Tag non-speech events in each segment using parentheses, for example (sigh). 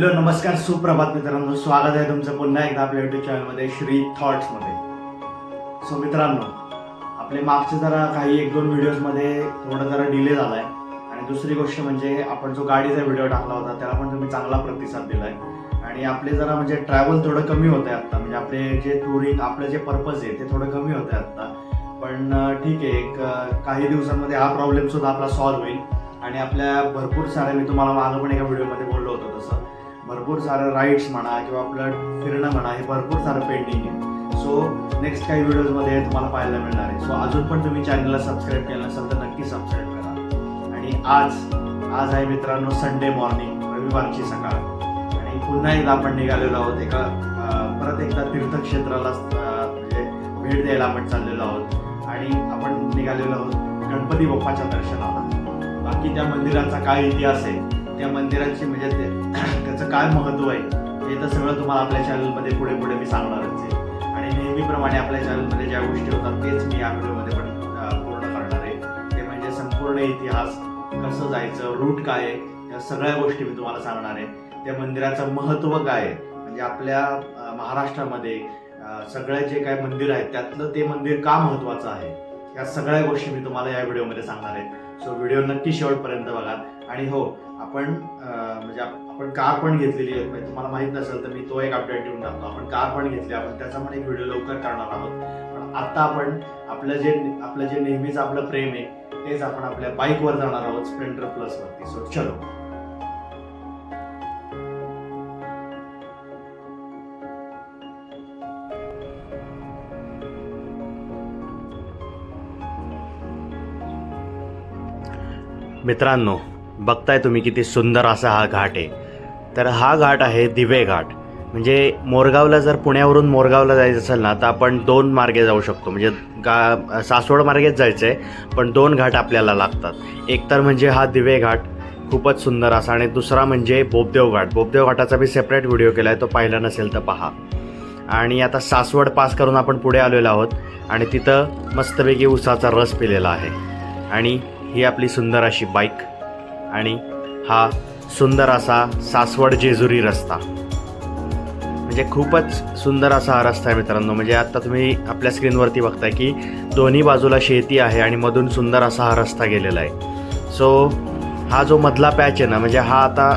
Hello नमस्कार सुप्रभात मित्रांनो. स्वागत आहे तुमचं पुन्हा एकदा आपल्या युट्यूब चॅनलमध्ये श्री थॉट्समध्ये सो मित्रांनो आपले मागचे जरा काही एक दोन व्हिडिओजमध्ये थोडं जरा डिले झाला आहे आणि दुसरी गोष्ट म्हणजे आपण जो गाडीचा व्हिडिओ टाकला होता त्याला पण तुम्ही चांगला प्रतिसाद दिला आहे आणि आपले जरा म्हणजे ट्रॅव्हल थोडं कमी होत आहे आत्ता. म्हणजे आपले जे टुरिंग आपलं जे पर्पज आहे ते थोडं कमी होतं आहे आत्ता. पण ठीक आहे एक काही दिवसांमध्ये हा प्रॉब्लेम सुद्धा आपला सॉल्व्ह होईल. आणि आपल्या भरपूर साऱ्या मी तुम्हाला मागं पण एका व्हिडिओमध्ये बोललो होतो तसं. भरपूर सारं राईड्स म्हणा किंवा आपलं फिरणं म्हणा हे भरपूर सारं पेंडिंग आहे. सो नेक्स्ट काही व्हिडिओजमध्ये तुम्हाला पाहायला मिळणार आहे. सो अजून पण तुम्ही चॅनलला सबस्क्राईब केलं नसेल तर नक्की सबस्क्राईब करा. आणि आज आज आहे मित्रांनो संडे मॉर्निंग रविवारची सकाळ. आणि पुन्हा एकदा आपण निघालेलो आहोत एका परत एकदा तीर्थक्षेत्राला म्हणजे भेट द्यायला आपण चाललेलो आहोत. आणि आपण निघालेलो आहोत गणपती बाप्पाच्या दर्शनाला. बाकी त्या मंदिराचा काय इतिहास आहे त्या मंदिराची म्हणजे ते (clears throat) त्याचं काय महत्त्व आहे हे तर सगळं तुम्हाला आपल्या चॅनलमध्ये पुढे पुढे मी सांगणारच आहे. आणि नेहमीप्रमाणे आपल्या चॅनलमध्ये ज्या गोष्टी होतात तेच मी या व्हिडिओमध्ये पण पूर्ण करणार आहे. ते म्हणजे संपूर्ण इतिहास कसं जायचं रूट काय आहे या सगळ्या गोष्टी मी तुम्हाला सांगणार आहे. त्या मंदिराचं महत्त्व काय आहे? म्हणजे आपल्या महाराष्ट्रामध्ये सगळ्या सगळे जे काय मंदिर आहेत त्यातलं ते मंदिर का महत्त्वाचं आहे? या सगळ्या गोष्टी मी तुम्हाला या व्हिडिओमध्ये सांगणार आहे. सो व्हिडिओ नक्की शेवटपर्यंत बघा. आणि हो आपण म्हणजे आपण कार पण घेतलेली आहे म्हणजे तुम्हाला माहीत नसेल तर मी तो एक अपडेट देऊन टाकतो. आपण कार पण घेतली? आपण त्याचा पण एक व्हिडिओ लवकर करणार आहोत. पण आता आपण आपलं जे आपलं जे नेहमीच आपलं प्रेम आहे तेच आपण आपल्या बाईकवर जाणार आहोत स्प्लेंडर प्लसवरती सो चलो. मित्रांनो बघताय तुम्ही किती सुंदर असा हा घाट आहे. तर हा घाट आहे दिवे घाट. म्हणजे मोरगावला जर पुण्यावरून मोरगावला जायचं असेल ना तर आपण दोन मार्गे जाऊ शकतो. म्हणजे गा सासवड मार्गेच जायचं आहे पण दोन घाट आपल्याला लागतात. एक तर म्हणजे हा दिवे घाट खूपच सुंदर असा आणि दुसरा म्हणजे बोबदेव घाट. बोबदेव घाटाचा मी सेपरेट व्हिडिओ केला आहे तो पाहिला नसेल तर पहा. आणि आता सासवड पास करून आपण पुढे आलेलो आहोत आणि तिथं मस्तपैकी उसाचा रस पिलेला आहे. आणि ही आपली सुंदर अशी बाईक आणि हा सुंदर असा सासवड जेजुरी रस्ता. म्हणजे खूपच सुंदर असा हा रस्ता आहे मित्रांनो. म्हणजे आता तुम्ही आपल्या स्क्रीनवरती बघताय की दोन्ही बाजूला शेती आहे आणि मधून सुंदर असा हा रस्ता गेलेला आहे. सो हा जो मधला पॅच आहे ना म्हणजे हा आता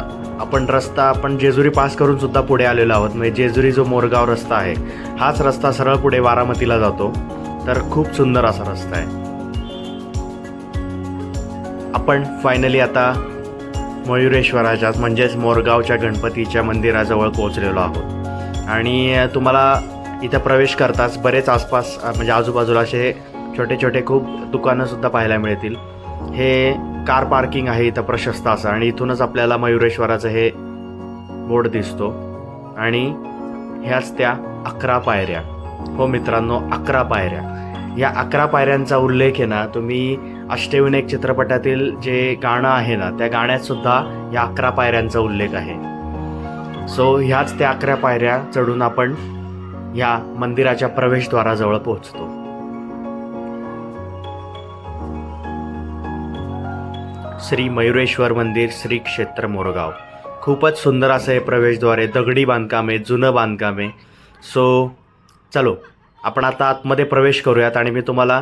आपण रस्ता आपण जेजुरी पास करून सुद्धा पुढे आलेलो आहोत. म्हणजे जेजुरी जो मोरगाव रस्ता आहे हाच रस्ता सरळ पुढे बारामतीला जातो. तर खूप सुंदर असा रस्ता आहे. आपण फायनली आता मयुरेश्वराच्याच म्हणजेच मोरगावच्या गणपतीच्या मंदिराजवळ पोहोचलेलो आहोत. आणि तुम्हाला इथं प्रवेश करताच बरेच आसपास म्हणजे आजूबाजूला असे छोटे छोटे खूप दुकानंसुद्धा पाहायला मिळतील. हे कार पार्किंग आहे इथं प्रशस्त असं आणि इथूनच आपल्याला मयुरेश्वराचं हे बोर्ड दिसतो. आणि ह्याच त्या अकरा पायऱ्या. हो मित्रांनो अकरा पायऱ्या. या अकरा पायऱ्यांचा उल्लेख आहे ना तुम्ही अष्टविनायक चित्रपटातील जे गाणं आहे ना त्या गाण्यात सुद्धा या अकरा पायऱ्यांचा उल्लेख आहे. सो ह्याच त्या अकरा पायऱ्या चढून आपण या मंदिराच्या प्रवेशद्वाराजवळ पोहोचतो. श्री मयुरेश्वर मंदिर श्री क्षेत्र मोरगाव. खूपच सुंदर असं हे प्रवेशद्वार आहे. दगडी बांधकाम आहे जुनं बांधकाम आहे. सो चलो आपण आता आतमध्ये प्रवेश करूयात आणि मी तुम्हाला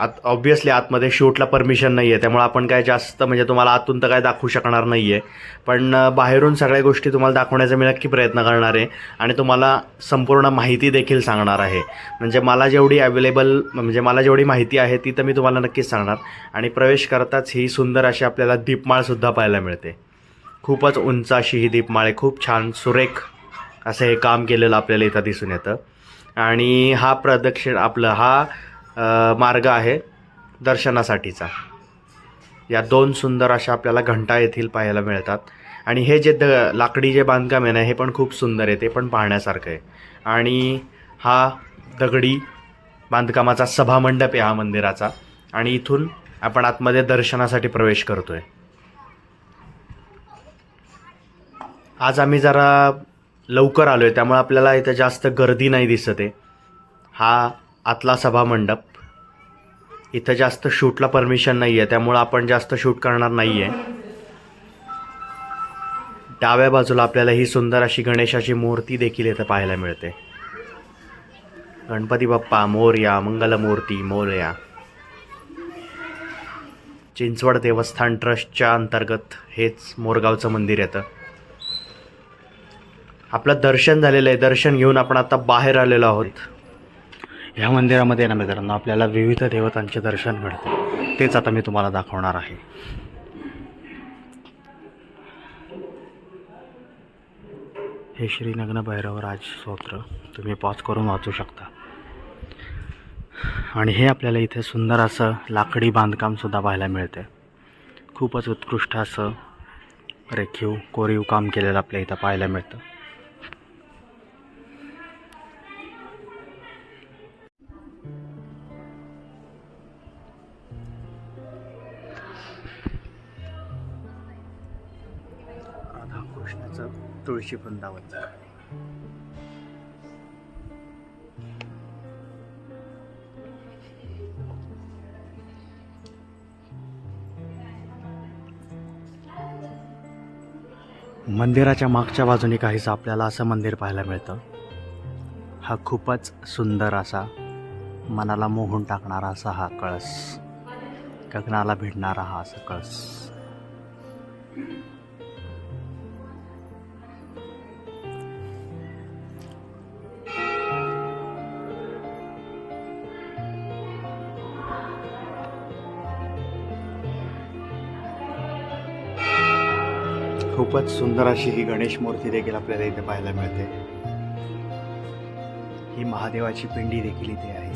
आत ऑब्वियसली आतमध्ये शूटला परमिशन नाही आहे त्यामुळे आपण काय जास्त म्हणजे तुम्हाला आतून तर काय दाखवू शकणार नाही आहे पण बाहेरून सगळ्या गोष्टी तुम्हाला दाखवण्याचा मी नक्की प्रयत्न करणार आहे आणि तुम्हाला संपूर्ण माहिती देखील सांगणार आहे. म्हणजे मला जेवढी अवेलेबल म्हणजे मला जेवढी माहिती आहे ती तर मी तुम्हाला नक्कीच सांगणार. आणि प्रवेश करताच ही सुंदर अशी आपल्याला दीपमाळसुद्धा पाहायला मिळते. खूपच उंच अशी ही दीपमाळ आहे. खूप छान सुरेख असं हे काम केलेलं आपल्याला इथं दिसून येतं. आणि हा प्रदक्षिण आपलं हा मार्ग आहे दर्शनासाठीचा. या दोन सुंदर अशा आपल्याला घंटा येथील पाहायला मिळतात. आणि हे जे द लाकडी जे बांधकाम आहे ना हे पण खूप सुंदर आहे ते पण पाहण्यासारखं आहे. आणि हा दगडी बांधकामाचा सभामंडप आहे हा मंदिराचा. आणि इथून आपण आतमध्ये दर्शनासाठी प्रवेश करतो आहे आज आम्ही जरा लवकर आलो आहे त्यामुळे आपल्याला इथं जास्त गर्दी नाही दिसत आहे. हा आतला सभामंडप इथं जास्त शूटला परमिशन नाही आहे त्यामुळं आपण जास्त शूट करणार नाही आहे डाव्या बाजूला आपल्याला ही सुंदर अशी गणेशाची मूर्ती देखील इथं पाहायला मिळते. गणपती बाप्पा मोरया मंगलमूर्ती मोरया. चिंचवड देवस्थान ट्रस्टच्या अंतर्गत हेच मोरगावचं मंदिर येतं. आपलं दर्शन झालेलं आहे. दर्शन घेऊन आपण आता बाहेर आलेलो आहोत. ह्या मंदिरामध्ये ना मित्रांनो आपल्याला विविध देवतांचे दर्शन घडते. तेच आता मी तुम्हाला दाखवणार आहे. हे श्री नग्न भैरवराज स्तोत्र तुम्ही पॉज करून वाचू शकता. आणि हे आपल्याला इथे सुंदर असं लाकडी बांधकामसुद्धा पाहायला मिळते. खूपच उत्कृष्ट असं रेखीव कोरीव काम केलेलं आपल्या इथं पाहायला मिळतं. तुळशी मंदिराच्या मागच्या बाजूने काहीसं आपल्याला असं मंदिर पाहायला मिळतं. हा खूपच सुंदर असा मनाला मोहून टाकणारा असा हा कळस. गगनाला भिडणारा हा असा कळस. खूपच सुंदर अशी ही गणेश मूर्ती देखील आपल्याला इथे पाहायला मिळते. ही महादेवाची पिंडी देखील इथे आहे.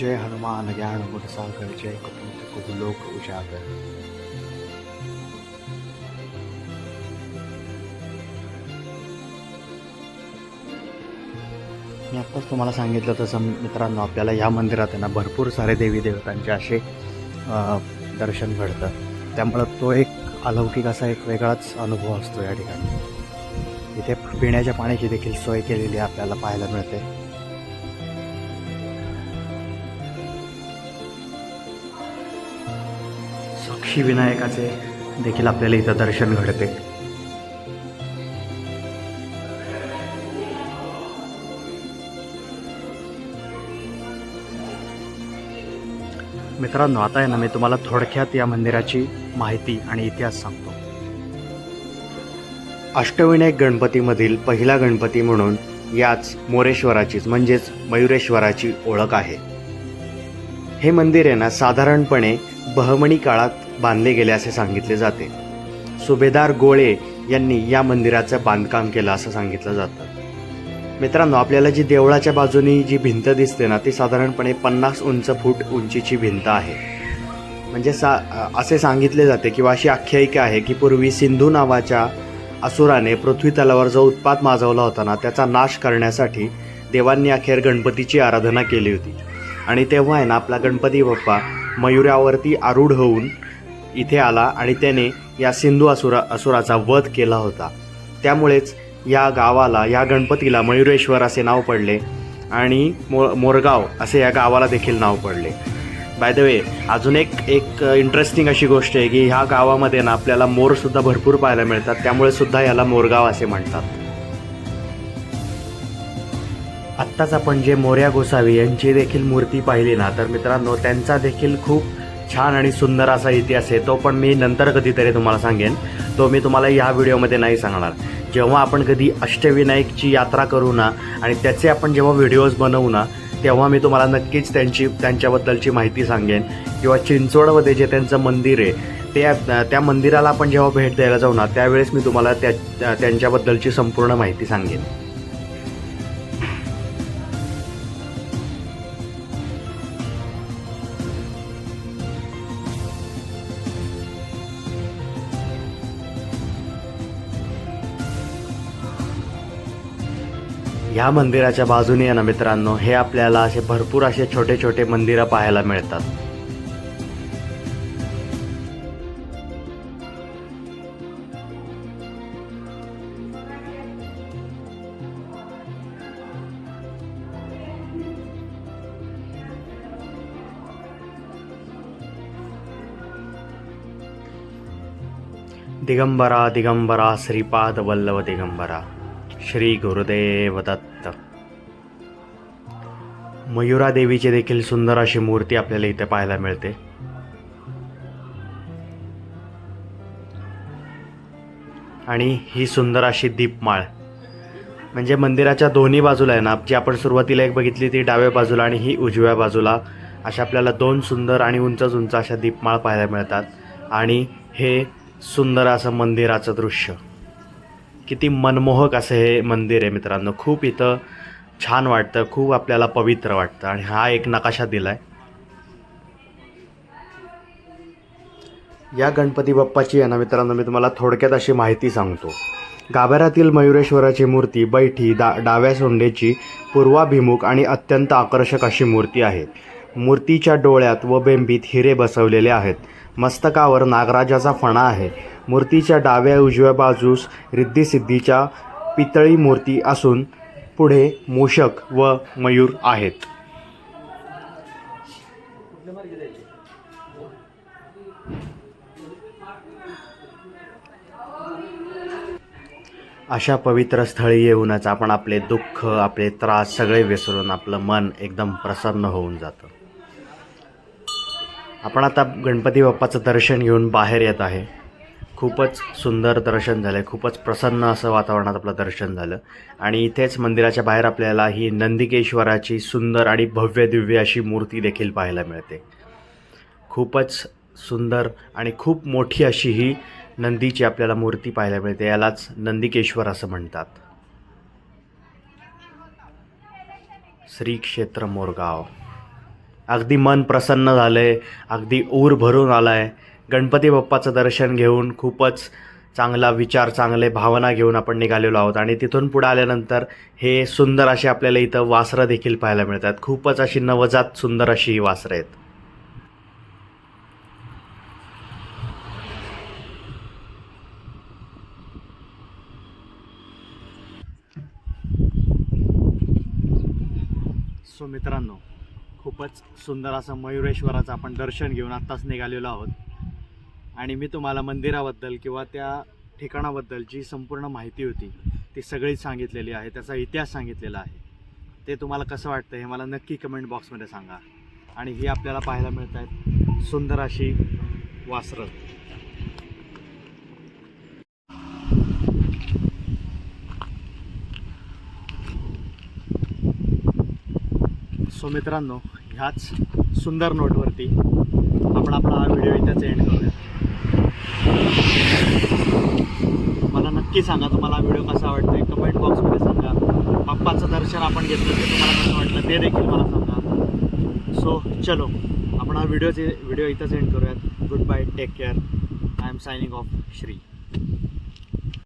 जय हनुमान ज्ञान गुण सागर जय कपूत कुलोक उजागर. मी आत्ताच तुम्हाला सांगितलं तसं मित्रांनो आपल्याला या मंदिरात आहे ना भरपूर सारे देवी देवतांचे असे दर्शन घडतं. त्यामुळं तो एक अलौकिक असा एक वेगळाच अनुभव असतो या ठिकाणी. इथे पिण्याच्या पाण्याची देखील सोय केलेली आपल्याला पाहायला मिळते. साक्षी विनायकाचे देखील आपल्याला इथं दर्शन घडते. मित्रांनो आता आहे ना मी तुम्हाला थोडक्यात या मंदिराची माहिती आणि इतिहास सांगतो. अष्टविनायक गणपतीमधील पहिला गणपती म्हणून याच मोरेश्वराचीच म्हणजेच मयुरेश्वराची ओळख आहे. हे मंदिर आहे ना साधारणपणे बहमणी काळात बांधले गेले असे सांगितले जाते. सुभेदार गोळे यांनी या मंदिराचं बांधकाम केलं असं सांगितलं जातं. मित्रांनो आपल्याला जी देवळाच्या बाजूनी जी भिंत दिसते ना ती साधारणपणे पन्नास उंच फूट उंचीची भिंत आहे. म्हणजे सा असे सांगितले जाते किंवा अशी आख्यायिका आहे की पूर्वी सिंधू नावाच्या असुराने पृथ्वी तलावर जो उत्पात माजवला होता ना त्याचा नाश करण्यासाठी देवांनी अखेर गणपतीची आराधना केली होती. आणि तेव्हा आहे ना आपला गणपती बाप्पा मयुरावरती आरूढ होऊन इथे आला आणि त्याने या सिंधू असुरा असुराचा वध केला होता. त्यामुळेच या गावाला या गणपतीला मयुरेश्वर असे नाव पडले आणि मो मोरगाव असे या गावाला देखील नाव पडले. बाय द वे अजून एक एक इंटरेस्टिंग अशी गोष्ट आहे की ह्या गावामध्ये ना आपल्याला मोरसुद्धा भरपूर पाहायला मिळतात त्यामुळे सुद्धा याला मोरगाव असे म्हणतात. आत्ताच आपण जे मोर्या गोसावी यांची देखील मूर्ती पाहिली ना तर मित्रांनो त्यांचा देखील खूप छान आणि सुंदर असा इतिहास आहे तो पण मी नंतर कधीतरी तुम्हाला सांगेन. तो मी तुम्हाला या व्हिडिओमध्ये नाही सांगणार. जेव्हा आपण कधी अष्टविनायकची यात्रा करू ना आणि त्याचे आपण जेव्हा व्हिडिओज बनवू ना तेव्हा मी तुम्हाला नक्कीच त्यांची त्यांच्याबद्दलची माहिती सांगेन. किंवा चिंचवडमध्ये जे त्यांचं मंदिर आहे त्या त्या मंदिराला आपण जेव्हा भेट द्यायला जाऊ ना त्यावेळेस मी तुम्हाला त्या त्यांच्याबद्दलची संपूर्ण माहिती सांगेन. ह्या मंदिराच्या बाजूने ना मित्रांनो हे आपल्याला असे भरपूर असे छोटे छोटे मंदिरं पाहायला मिळतात. दिगंबरा दिगंबरा श्रीपाद वल्लभ दिगंबरा. श्री गुरुदेव दत्त. मयुरा देवीची देखील सुंदर अशी मूर्ती आपल्याला इथे पाहायला मिळते. आणि ही सुंदर अशी दीपमाळ. म्हणजे मंदिराच्या दोन्ही बाजूला आहे ना जी आपण सुरुवातीला एक बघितली ती डाव्या बाजूला आणि ही उजव्या बाजूला अशा आपल्याला दोन सुंदर आणि उंच उंच अशा दीपमाळ पाहायला मिळतात. आणि हे सुंदर असं मंदिराचं दृश्य. किती मनमोहक असं हे मंदिर आहे मित्रांनो. खूप इथं छान वाटतं खूप आपल्याला पवित्र वाटतं आणि हा एक नकाशा दिला आहे या गणपती बाप्पाची आहे ना मित्रांनो मी तुम्हाला थोडक्यात अशी माहिती सांगतो. गाभाऱ्यातील मयुरेश्वराची मूर्ती बैठी दा डाव्या सोंडेची पूर्वाभिमुख आणि अत्यंत आकर्षक अशी मूर्ती आहे. मूर्तीच्या डोळ्यात व बेंबीत हिरे बसवलेले आहेत. मस्तकावर नागराजाचा फणा आहे. मूर्तीच्या डाव्या उजव्या बाजूस रिद्धिसिद्धीच्या पितळी मूर्ती असून पुढे मूषक व मयूर आहेत. अशा पवित्र स्थळी येऊनच आपण आपले दुःख आपले त्रास सगळे विसरून आपलं मन एकदम प्रसन्न होऊन जातं. आपण आता गणपती बाप्पाचं दर्शन घेऊन बाहेर येत आहे. खूपच सुंदर दर्शन झालं आहे खूपच प्रसन्न असं वातावरणात आपलं दर्शन झालं. आणि इथेच मंदिराच्या बाहेर आपल्याला ही नंदिकेश्वराची सुंदर आणि भव्य दिव्य अशी मूर्ती देखील पाहायला मिळते. खूपच सुंदर आणि खूप मोठी अशी ही नंदीची आपल्याला मूर्ती पाहायला मिळते. यालाच नंदिकेश्वर असं म्हणतात. श्री क्षेत्र मोरगाव. अगदी मन प्रसन्न झालं आहे अगदी ऊर भरून आलाय. गणपती बाप्पाचं दर्शन घेऊन खूपच चांगला विचार चांगले भावना घेऊन आपण निघालेलो आहोत. आणि तिथून पुढे आल्यानंतर हे सुंदर असे आपल्याला इथं वासरं देखील पाहायला मिळतात. खूपच अशी नवजात सुंदर अशी ही वासरं आहेत. सो मित्रांनो खूपच सुंदर असं मयुरेश्वराचं आपण दर्शन घेऊन आत्ताच निघालेलो आहोत. आणि मी तुम्हाला मंदिराबद्दल किंवा त्या ठिकाणाबद्दल जी संपूर्ण माहिती होती ती सगळीच सांगितलेली आहे त्याचा इतिहास सांगितलेला आहे. ते तुम्हाला कसं वाटतं हे मला नक्की कमेंट बॉक्समध्ये सांगा. आणि ही आपल्याला पाहायला मिळत आहेत सुंदर अशी वासरं. सो मित्रांनो ह्याच सुंदर नोटवरती आपण आपला हा व्हिडिओ इथेच एंड करूया. मला नक्की सांगा तुम्हाला व्हिडिओ कसा वाटतोय. कमेंट बॉक्समध्ये सांगा. बाप्पाचं दर्शन आपण घेतलं ते तुम्हाला कसं वाटलं ते देखील मला सांगा. सो चलो आपण हा व्हिडिओचे व्हिडिओ इथंच एंड करूयात. Good bye take care I'm signing off Shri